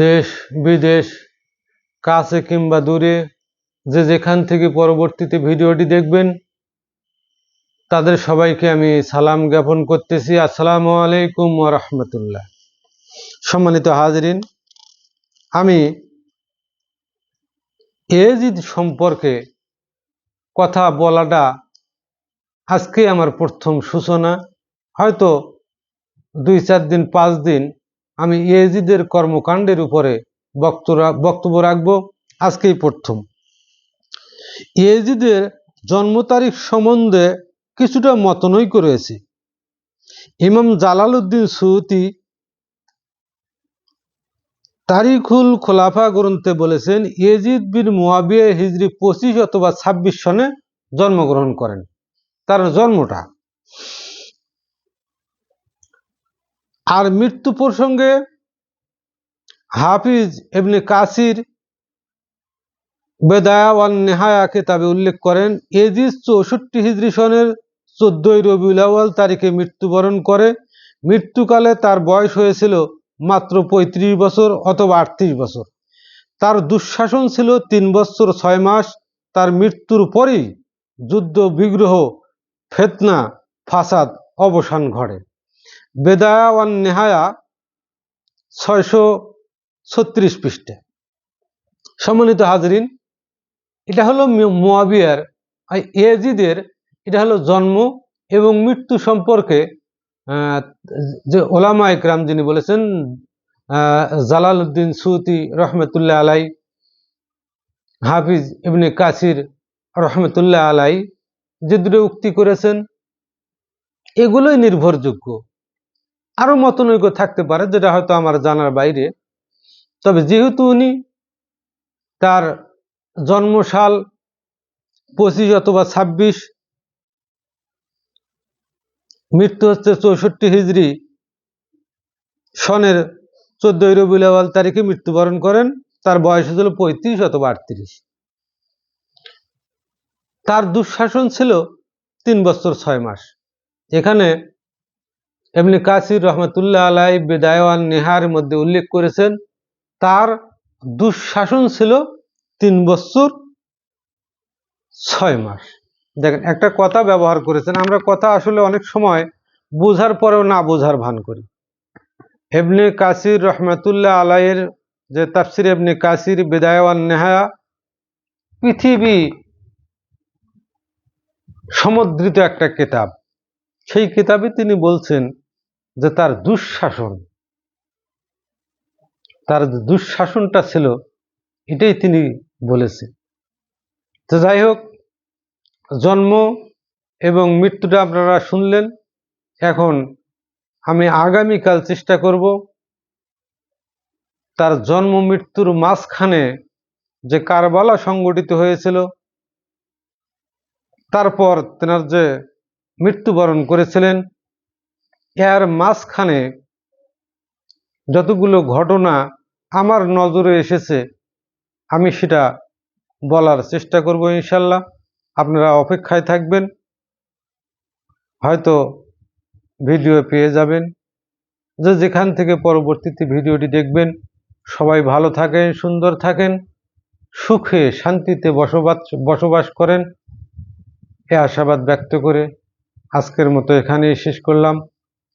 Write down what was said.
দেশ, বিদেশ, কাছে কিংবা দূরে যে যেখান থেকে পরবর্তীতে ভিডিওটি দেখবেন, তাদের সবাইকে আমি সালাম জ্ঞাপন করতেছি। আসসালামু আলাইকুম রহমতুল্লাহ। সম্মানিত হাজরিন, আমি এজিদ সম্পর্কে কথা বলাটা আজকে আমার প্রথম সূচনা। হয়তো দুই চার দিন, পাঁচ দিন আমি এজিদের কর্মকাণ্ডের উপরে বক্তব্য রাখব। আজকেই প্রথম। এজিদের জন্ম তারিখ সম্বন্ধে কিছুটা মতনৈক্য রয়েছে। ইমাম জালাল উদ্দিন সুতি তারিখুল খোলাফা গ্রন্থে বলেছেন, ইয়েজিদ বিন মুয়াবিয়া হিজরি পঁচিশ অথবা ছাব্বিশ সনে জন্মগ্রহণ করেন। তার জন্মটা আর মৃত্যু প্রসঙ্গে হাফিজ এমনি কাসির বেদায়া ওয়ান নেহায়া কেতাবে উল্লেখ করেন, এজিজ চৌষট্টি হিজরি সনের চোদ্দই রবিউল আওয়াল তারিখে মৃত্যুবরণ করে। মৃত্যুকালে তার বয়স হয়েছিল মাত্র ৩৫ বছর অথবা আটত্রিশ বছর। তার দুঃশাসন ছিল তিন বছর ছয় মাস। তার মৃত্যুর পরেই যুদ্ধ, বিগ্রহ, ফেতনা, ফাসাদ অবসান ঘটে। বেদায়া ওয়ান নেহায়া ছয়শো ছত্রিশ পৃষ্ঠে। সম্মানিত হাজরিন, এটা হলো মোয়াবিয়ার এজিদের এটা হলো জন্ম এবং মৃত্যু সম্পর্কে যে ওলামা ইকরাম যিনি বলেছেন জালাল উদ্দিন সুতি রহমতুল্লাহ আলাই, হাফিজ ইবনে কাসির রহমতুল্লাহ আলাই যে দুটো উক্তি করেছেন, এগুলোই নির্ভরযোগ্য। আরও মতনৈক্য থাকতে পারে, যেটা হয়তো আমার জানার বাইরে। তবে যেহেতু উনি তার জন্মসাল পঁচিশ অথবা ছাব্বিশ, মৃত্যু হচ্ছে চৌষট্টি হিজড়ি, সনের চোদ্দই রবিউল আওয়াল তারিখে মৃত্যুবরণ করেন, তার বয়স হয়েছিল পঁয়ত্রিশ অথবা আটত্রিশ। তার দুঃশাসন ছিল তিন বছর ছয় মাস। এখানে এমনি কাসির রহমতুল্লাহ আলাই বেদায়ওয়ান নেহার মধ্যে উল্লেখ করেছেন, তার দুঃশাসন ছিল তিন বছর ছয় মাস। দেখেন, একটা কথা ব্যবহার করেছেন, আমরা কথা আসলে অনেক সময় বোঝার পরেও না বোঝার ভান করি। এবনে কাসির রহমতুল্লাহ আলাইয়ের যে তাফসির এবনে কাসির বেদায়ওয়ান নেহায়া পৃথিবী সমুদ্রিত একটা কিতাব। সেই কিতাবে তিনি বলছেন যে তার দুঃশাসন, তার দুঃশাসনটা ছিল, এটাই তিনি বলেছেন। তো যাই হোক, জন্ম এবং মৃত্যুটা আপনারা শুনলেন। এখন আমি আগামীকাল চেষ্টা করব তার জন্ম মৃত্যুর মাঝখানে যে কারবালা সংগঠিত হয়েছিল, তারপর তেনার যে মৃত্যুবরণ করেছিলেন এর মাঝখানে যতগুলো ঘটনা আমার নজরে এসেছে, আমি সেটা বলার চেষ্টা করব ইনশাল্লাহ। আপনারা অপেক্ষায় থাকবেন, হয়তো ভিডিও পেয়ে যাবেন। যে যেখান থেকে পরবর্তীতে ভিডিওটি দেখবেন, সবাই ভালো থাকেন, সুন্দর থাকেন, সুখে শান্তিতে বসবাস বসবাস করেন। এ আশাবাদ ব্যক্ত করে আজকের মতো এখানেই শেষ করলাম।